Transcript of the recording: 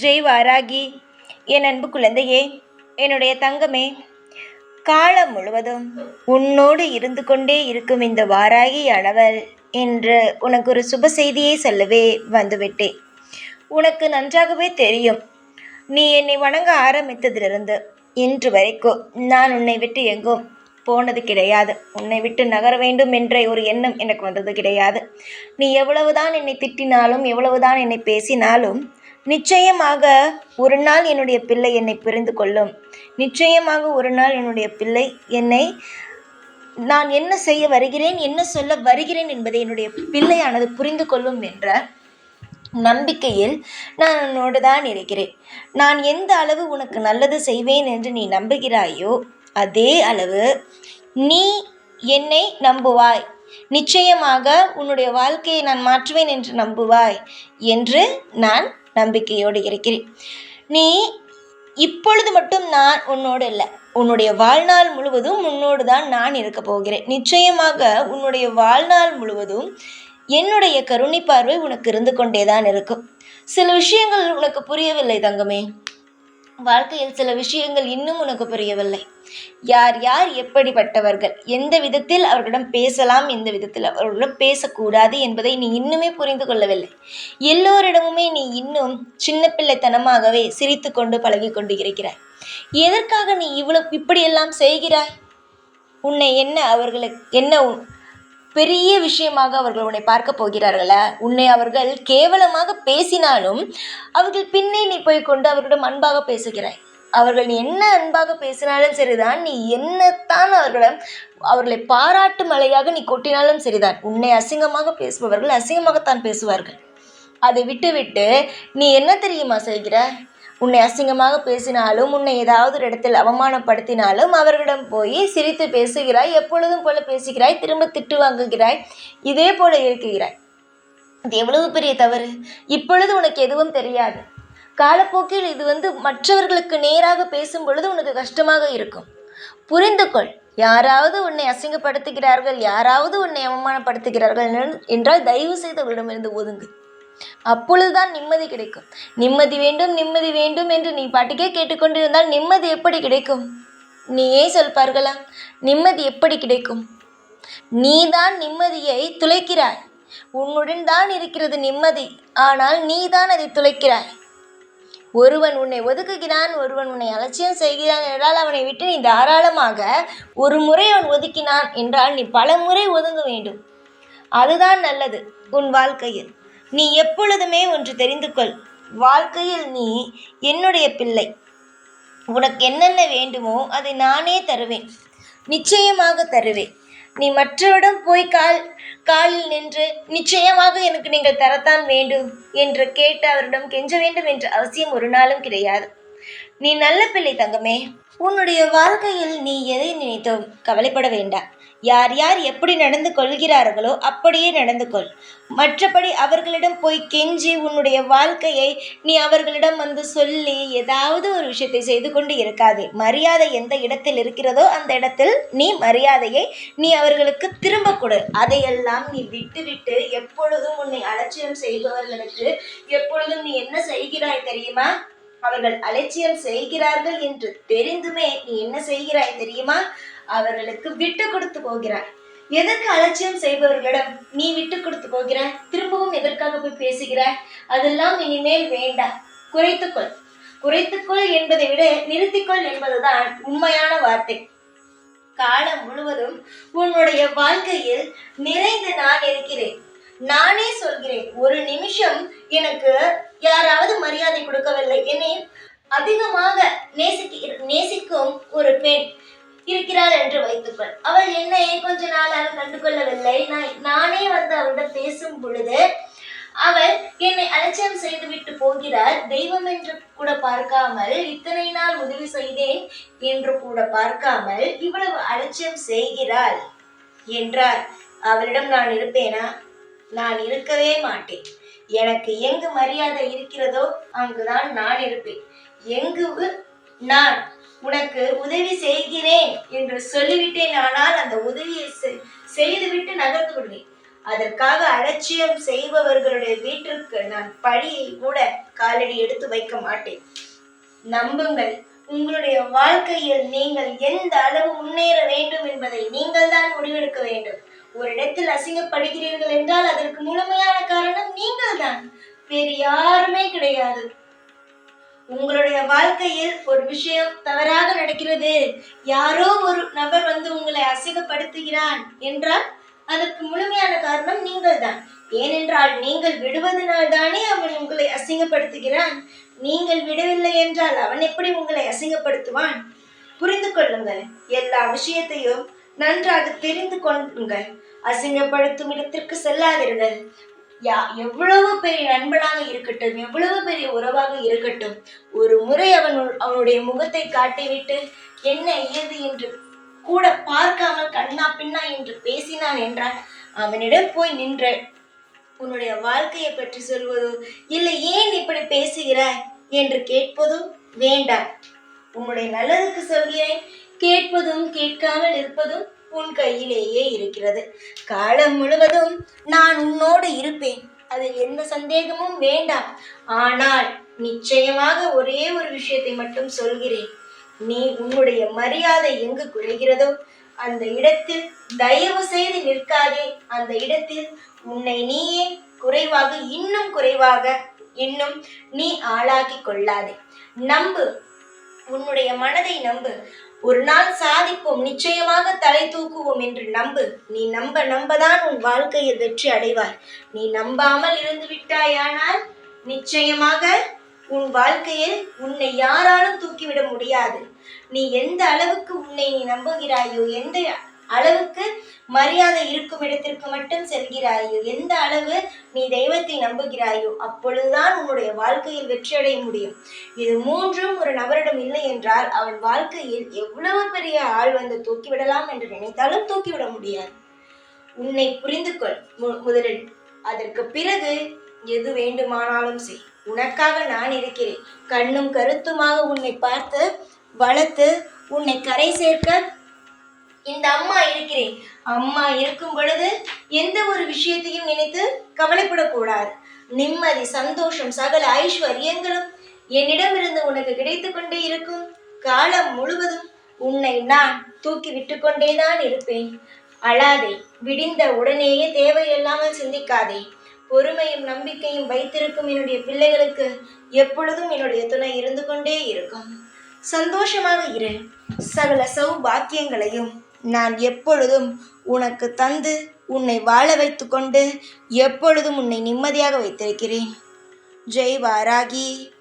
ஜெய் வாராகி என் அன்பு குழந்தையே என்னுடைய தங்கமே காலம் முழுவதும் உன்னோடு இருந்து கொண்டே இருக்கும் இந்த வாராகியானவள் என்று உனக்கு ஒரு சுப செய்தியை சொல்லவே வந்துவிட்டேன். உனக்கு நன்றாகவே தெரியும். நீ என்னை வணங்க ஆரம்பித்ததிலிருந்து இன்று வரைக்கும் நான் உன்னை விட்டு எங்கும் போனது கிடையாது. உன்னை விட்டு நகர வேண்டும் என்ற ஒரு எண்ணம் எனக்கு வந்தது கிடையாது. நீ எவ்வளவுதான் என்னை திட்டினாலும் எவ்வளவுதான் என்னை பேசினாலும் நிச்சயமாக ஒரு நாள் என்னுடைய பிள்ளை என்னை புரிந்து கொள்ளும். நிச்சயமாக ஒரு நாள் என்னுடைய பிள்ளை என்னை நான் என்ன செய்ய வருகிறேன் என்ன சொல்ல வருகிறேன் என்பதை என்னுடைய பிள்ளையானது புரிந்து கொள்ளும் என்ற நம்பிக்கையில் நான் உன்னோடு தான் இருக்கிறேன். நான் எந்த அளவு உனக்கு நல்லது செய்வேன் என்று நீ நம்புகிறாயோ அதே அளவு நீ என்னை நம்புவாய். நிச்சயமாக உன்னுடைய வாழ்க்கையை நான் மாற்றுவேன் என்று நம்புவாய் என்று நான் நம்பிக்கையோடு இருக்கிறேன். நீ இப்பொழுது மட்டும் நான் உன்னோடு இல்லை. உன்னுடைய வாழ்நாள் முழுவதும் உன்னோடு தான் நான் இருக்க போகிறேன். நிச்சயமாக உன்னுடைய வாழ்நாள் முழுவதும் என்னுடைய கருணை பார்வை உனக்கு இருந்து கொண்டே தான் இருக்கும். சில விஷயங்கள் உனக்கு புரியவில்லை தங்கமே. வாழ்க்கையில் சில விஷயங்கள் இன்னும் உனக்கு புரியவில்லை. யார் யார் எப்படிப்பட்டவர்கள்? எந்த விதத்தில் அவர்களிடம் பேசலாம் எந்த விதத்தில் அவர்களிடம் பேசக்கூடாது என்பதை நீ இன்னுமே புரிந்து கொள்ளவில்லை. எல்லோரிடமுமே நீ இன்னும் சின்ன பிள்ளைத்தனமாகவே சிரித்து கொண்டு பழகி கொண்டு இருக்கிறாய். எதற்காக நீ இவ்வளவு இப்படியெல்லாம் செய்கிறாய்? உன்னை என்ன அவர்களுக்கு என்ன பெரிய விஷயமாக அவர்கள் உன்னை பார்க்க போகிறார்களா? உன்னை அவர்கள் கேவலமாக பேசினாலும் அவர்கள் பின்னே நீ போய் கொண்டு அவர்களிடம் அன்பாக பேசுகிறாய். அவர்கள் நீ என்ன அன்பாக பேசினாலும் சரிதான் நீ என்னத்தான் அவர்களிடம் அவர்களை பாராட்டு மலையாக நீ கொட்டினாலும் சரிதான். உன்னை அசிங்கமாக பேசுபவர்கள் அசிங்கமாகத்தான் பேசுவார்கள். அதை விட்டுவிட்டு நீ என்ன தெரியுமா செய்கிற உன்னை அசிங்கமாக பேசினாலும் உன்னை ஏதாவது ஒரு இடத்தில் அவமானப்படுத்தினாலும் அவர்களிடம் போய் சிரித்து பேசுகிறாய் எப்பொழுதும் போல பேசுகிறாய் திரும்ப திட்டு வாங்குகிறாய் இதே போல இருக்கிறாய். இது எவ்வளவு பெரிய தவறு? இப்பொழுது உனக்கு எதுவும் தெரியாது. காலப்போக்கில் இது வந்து மற்றவர்களுக்கு நேராக பேசும் பொழுது உனக்கு கஷ்டமாக இருக்கும். புரிந்து கொள் யாராவது உன்னை அசிங்கப்படுத்துகிறார்கள் யாராவது உன்னை அவமானப்படுத்துகிறார்கள் என்றால் தயவு செய்து அவரிடமிருந்து ஒதுங்கு. அப்பொழுதுதான் நிம்மதி கிடைக்கும். நிம்மதி வேண்டும் நிம்மதி வேண்டும் என்று நீ பாட்டுக்கே கேட்டுக்கொண்டிருந்தால் நிம்மதி எப்படி கிடைக்கும்? நீயே சொல்பார்களா நிம்மதி எப்படி கிடைக்கும்? நீதான் நிம்மதியை துளைக்கிறாய். உன்னுடன் தான் இருக்கிறது நிம்மதி. ஆனால் நீதான் அதை துளைக்கிறாய். ஒருவன் உன்னை ஒதுக்குகிறான் ஒருவன் உன்னை அலட்சியம் செய்கிறான் என்றால் அவனை விட்டு நீ தாராளமாக ஒரு முறை அவன் ஒதுக்கினான் என்றால் நீ பல முறை ஒதுங்க வேண்டும். அதுதான் நல்லது உன் வாழ்க்கையில். நீ எப்பொழுதுமே ஒன்று தெரிந்து கொள் வாழ்க்கையில் நீ என்னுடைய பிள்ளை. உனக்கு என்னென்ன வேண்டுமோ அதை நானே தருவேன். நிச்சயமாக தருவேன். நீ மற்றவரிடம் போய் கால் காலில் நின்று நிச்சயமாக எனக்கு நீங்கள் தரத்தான் வேண்டும் என்று கேட்டு அவரிடம் கெஞ்ச வேண்டும் என்ற அவசியம் ஒரு நாளும் கிடையாது. நீ நல்ல பிள்ளை தங்கமே. உன்னுடைய வாழ்க்கையில் நீ எதை நினைத்தோ கவலைப்பட வேண்டாம். யார் யார் எப்படி நடந்து கொள்கிறார்களோ அப்படியே நடந்து கொள். மற்றபடி அவர்களிடம் போய் கெஞ்சி உன்னுடைய வாழ்க்கையை நீ அவர்களிடம் வந்து சொல்லி ஏதாவது ஒரு விஷயத்தை செய்து கொண்டு இருக்காதே. மரியாதை எந்த இடத்தில் இருக்கிறதோ அந்த இடத்தில் நீ மரியாதையை நீ அவர்களுக்கு திரும்ப கொடு. அதையெல்லாம் நீ விட்டுவிட்டு எப்பொழுதும் உன்னை அலட்சியம் செய்பவர்களுக்கு எப்பொழுதும் நீ என்ன செய்கிறாய் தெரியுமா? அவர்கள் அலட்சியம் செய்கிறார்கள் என்று தெரிந்துமே நீ என்ன செய்கிறாய் தெரியுமா? அவர்களுக்கு விட்டு கொடுத்து போகிறாய் எதற்கு அலட்சியம் செய்பவர்களிடம் நீ விட்டு கொடுத்து போகிறாய்? திரும்பவும் எதற்காக போய் பேசுகிறாய்? அதெல்லாம் இனிமேல் வேண்டாம். குறைத்துக்கொள் குறைத்துக்கொள் என்பதை விட நிறுத்திக்கொள் என்பதுதான் உண்மையான வார்த்தை. காலம் முழுவதும் உன்னுடைய வாழ்க்கையில் நிறைந்து நான் இருக்கிறேன். நானே சொல்கிறேன் ஒரு நிமிஷம் எனக்கு யாராவது மரியாதை கொடுக்கவில்லை. என்னை அதிகமாக நேசிக்க நேசிக்கும் ஒரு பெண் இருக்கிறாள் என்று வைத்துக்கொள். அவள் என்னை கொஞ்ச நாளாக கண்டுகொள்ளவில்லை. நான் நானே வந்து அவளிடம் பேசும் பொழுது அவள் என்னை அலட்சியம் செய்துவிட்டு போகிறாள் தெய்வம் என்று கூட பார்க்காமல் இத்தனை நாள் உதவி செய்தேன் என்று கூட பார்க்காமல் இவ்வளவு அலட்சியம் செய்கிறாள் என்றார். அவளிடம் நான் இருப்பேனா? நான் இருக்கவே மாட்டேன். எனக்கு எங்கு மரியாதை இருக்கிறதோ அங்குதான் நான் இருப்பேன். எங்கு நான் உனக்கு உதவி செய்கிறேன் என்று சொல்லிவிட்டேன் ஆனால் அந்த உதவியை செ- செய்துவிட்டு நகர்ந்து விடுவேன். அதற்காக அலட்சியம் செய்பவர்களுடைய வீட்டிற்கு நான் பழியை கூட காலடி எடுத்து வைக்க மாட்டேன். நம்புங்கள் உங்களுடைய வாழ்க்கையில் நீங்கள் எந்த அளவு முன்னேற வேண்டும் என்பதை நீங்கள் தான் முடிவெடுக்க வேண்டும். ஒரு இடத்தில் அசிங்கப்படுகிறீர்கள் என்றால் அதற்கு முழுமையான காரணம் நீங்கள் தான் வேறு யாருமே கிடையாது. உங்களுடைய வாழ்க்கையில் ஒரு விஷயம் தவறாக நடக்கிறது. யாரோ ஒரு நபர் வந்து உங்களை அசிங்கப்படுத்துகிறான் என்றால் அதற்கு முழுமையான காரணம் நீங்கள் தான் ஏனென்றால் நீங்கள் விடுவதனால் தானே அவன் உங்களை அசிங்கப்படுத்துகிறான். நீங்கள் விடவில்லை என்றால் அவன் எப்படி உங்களை அசிங்கப்படுத்துவான்? புரிந்து கொள்ளுங்கள். எல்லா விஷயத்தையும் நன்றாக தெரிந்து கொள்ளுங்கள். அசிங்கப்படுத்தும் இடத்திற்கு செல்லாதீர்கள் யா எவ்வளவு பெரிய நண்பனாக இருக்கட்டும் எவ்வளவு பெரிய உறவாக இருக்கட்டும் ஒரு முறை அவன் அவனுடைய முகத்தை காட்டிவிட்டு என்ன ஏது? என்று கூட பார்க்காமல் கண்ணா பின்னா என்று பேசினான் என்றால் அவனிடம் போய் நின்ற உன்னுடைய வாழ்க்கையை பற்றி சொல்வதோ? இல்லை ஏன் இப்படி பேசுகிறாய்? என்று கேட்பதோ வேண்டாம். உம்முடைய நல்லதுக்கு சொல்கிறேன் கேட்பதும் கேட்காமல் இருப்பதும் உன் கையிலேயே இருக்கிறது. காலம் முழுவதும் நான் உன்னோடு இருப்பேன். அதில் எந்த சந்தேகமும் வேண்டாம். ஆனால் நிச்சயமாக ஒரே ஒரு விஷயத்தை மட்டும் சொல்கிறேன். நீ உன்னுடைய மரியாதை எங்கு குறைகிறதோ அந்த இடத்தில் தயவு செய்து நிற்காதே. அந்த இடத்தில் உன்னை நீயே குறைவாக இன்னும் குறைவாக இன்னும் நீ ஆளாக்கி கொள்ளாதே. நம்பு உன்னுடைய மனதை நம்பு. ஒரு நாள் சாதிப்போம் நிச்சயமாக தலை தூக்குவோம் என்று நம்பு. நீ நம்ப நம்பதான் உன் வாழ்க்கையில் வெற்றி அடைவாய். நீ நம்பாமல் இருந்து விட்டாயானால் நிச்சயமாக உன் வாழ்க்கையில் உன்னை யாராலும் தூக்கிவிட முடியாது. நீ எந்த அளவுக்கு உன்னை நீ நம்புகிறாயோ எந்த அளவுக்கு மரியாதை இருக்கும் இடத்திற்கு மட்டும் செல்கிறாயோ? எந்த அளவு நீ தெய்வத்தை நம்புகிறாயோ? அப்பொழுதுதான் உன்னுடைய வாழ்க்கையில் வெற்றியடைய முடியும். இது மூன்றும் ஒரு நபரிடம் இல்லை என்றால் அவன் வாழ்க்கையில் எவ்வளவு பெரிய ஆள் வந்து தூக்கிவிடலாம் என்று நினைத்தாலும் தூக்கிவிட முடியாது. உன்னை புரிந்து கொள் மு- முதலில் அதற்கு பிறகு எது வேண்டுமானாலும் செய். உனக்காக நான் இருக்கிறேன். கண்ணும் கருத்துமாக உன்னை பார்த்து வளர்த்து உன்னை கரை சேர்க்க இந்த அம்மா இருக்கிறேன். அம்மா இருக்கும் பொழுது எந்த ஒரு விஷயத்தையும் நினைத்து கவலைப்படக்கூடாது. நிம்மதி சந்தோஷம் சகல ஐஸ்வர்யங்களும் என்னிடமிருந்து உனக்கு கிடைத்து கொண்டே இருக்கும். காலம் முழுவதும் உன்னை நான் தூக்கி விட்டு கொண்டேதான் இருப்பேன். அழாதே விடிந்த உடனேயே தேவையில்லாமல் சிந்திக்காதே. பொறுமையும் நம்பிக்கையும் வைத்திருக்கும் என்னுடைய பிள்ளைகளுக்கு எப்பொழுதும் என்னுடைய துணை இருந்து கொண்டே இருக்கும். சந்தோஷமாக இரு. சகல சௌபாக்கியங்களையும் நான் எப்பொழுதும் உனக்கு தந்து உன்னை வாழ வைத்துக்கொண்டு எப்பொழுதும் உன்னை நிம்மதியாக வைத்திருக்கிறேன். ஜெய் வாராகி.